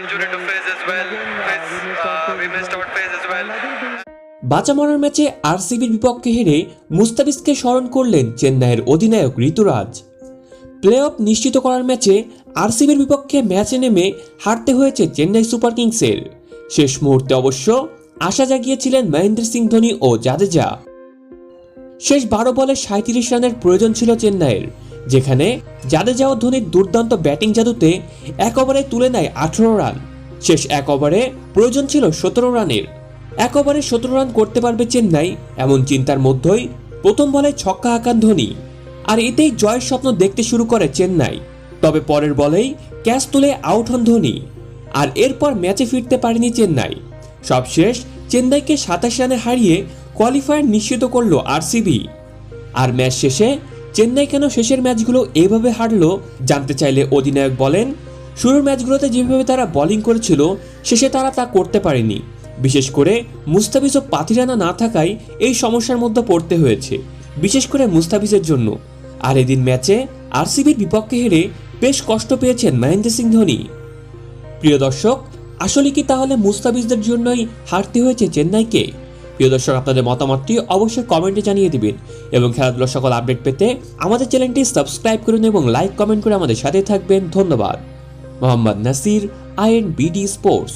injury to face as well. Face, uh, we missed out phase as well. বাঁচা মরার ম্যাচে আরসিবির বিপক্ষে হেরে মুস্তাফিজকে স্মরণ করলেন চেন্নাইয়ের অধিনায়ক ঋতুরাজ প্লে অফ নিশ্চিত করার ম্যাচে আরসিবির বিপক্ষে ম্যাচে নেমে হারতে হয়েছে চেন্নাই সুপার কিংসের শেষ মুহূর্তে অবশ্য আশা জাগিয়েছিলেন মহেন্দ্র সিং ধোনি ও জাদেজা শেষ বারো বলে সাঁত্রিশ রানের প্রয়োজন ছিল চেন্নাইয়ের যেখানে জাদেজা ও ধোনির দুর্দান্ত ব্যাটিং জাদুতে এক ওভারে তুলে নেয় আঠারো রান। শেষ এক ওভারে প্রয়োজন ছিল সতেরো রানের। এক ওভারে সতেরো রান করতে পারবে চেন্নাই, এমন চিন্তার মধ্যেই প্রথম বলে ছক্কা হাঁকান ধোনি। আর এতেই জয়ের স্বপ্ন দেখতে শুরু করে চেন্নাই। তবে পরের বলেই ক্যাচ তুলে আউট হন ধোনি। আর এরপর ম্যাচে ফিরতে পারেনি চেন্নাই। সবশেষ চেন্নাইকে সাতাশ রানে হারিয়ে কোয়ালিফায়ার নিশ্চিত করল আরসিবি। আর ম্যাচ শেষে চেন্নাই কেন শেষের ম্যাচগুলো এইভাবে হারলো জানতে চাইলে অধিনায়ক বলেন, শুরুর ম্যাচগুলোতে যেভাবে তারা বোলিং করেছিল, শেষে তারা তা করতে পারেনি। বিশেষ করে মুস্তাফিজ ও পাতিরানা না থাকায় এই সমস্যার মধ্যে পড়তে হয়েছে, বিশেষ করে মুস্তাফিজের জন্য। আর এদিন ম্যাচে আরসিবির বিপক্ষে হেরে বেশ কষ্ট পেয়েছেন মহেন্দ্র সিং ধোনি। প্রিয় দর্শক, আসলে কি তাহলে মুস্তাফিজদের জন্যই হারতে হয়েছে চেন্নাইকে? প্রিয় দর্শক, আপনাদের মতামতটি অবশ্যই কমেন্টে জানিয়ে দিবেন এবং খেলাধুলার সকল আপডেট পেতে আমাদের চ্যানেলটি সাবস্ক্রাইব করুন এবং লাইক, কমেন্ট করে আমাদের সাথে থাকবেন। ধন্যবাদ। Mohammad Nasir I N BD sports.